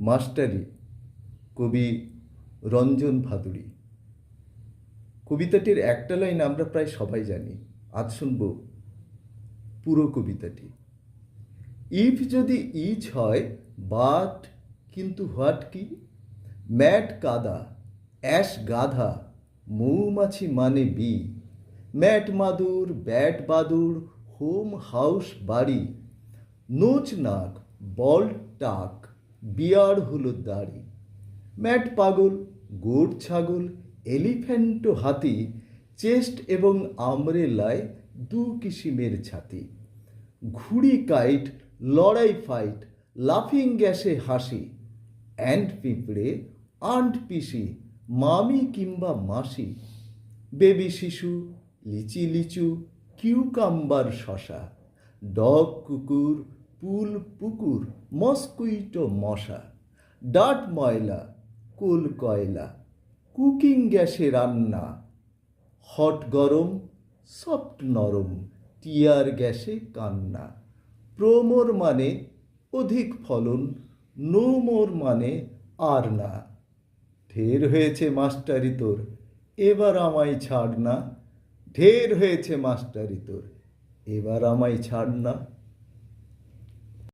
মাস্টারি কবি রঞ্জন ভাদুড়ি। কবিতাটির একটা লাইন আমরা প্রায় সবাই জানি, আজ শুনব পুরো কবিতাটি। ইফ যদি ইচ হয়, বাট কিন্তু হোয়াট কি? ম্যাট কাদা, অ্যাশ গাধা, মৌমাছি মানে বি। ম্যাট মাদুর, ব্যাট বাদুর, হোম হাউস বাড়ি। নোচ নাক, বল টাক বিয়ার হলো দাড়ি। ম্যাট পাগল, গোট ছাগল, এলিফ্যান্টো হাতি, চেস্ট এবং আমরেলায় দু কিসিমের ছাতি। ঘুড়ি কাইট, লড়াই ফাইট, লাফিং গ্যাসে হাসি অ্যান্ড পিঁপড়ে, আন্ট পিসি, মামি কিংবা মাসি। বেবি শিশু, লিচি লিচু, কিউকাম্বার শশা, ডগ কুকুর পুল, পুকুর, মস্কুইটো মশা, ডাট ময়লা, কুল কয়লা, কুকিং গ্যাসে রান্না, হট গরম, সফট নরম, টিয়ার গ্যাসে কান্না। প্রোমোর মানে অধিক ফলন নো মোর মানে আর না। ঢের হয়েছে মাস্টারি তোর, এবার আমায় ছাড় না। ঢের হয়েছে মাস্টারি তোর, এবার আমায় ছাড় না।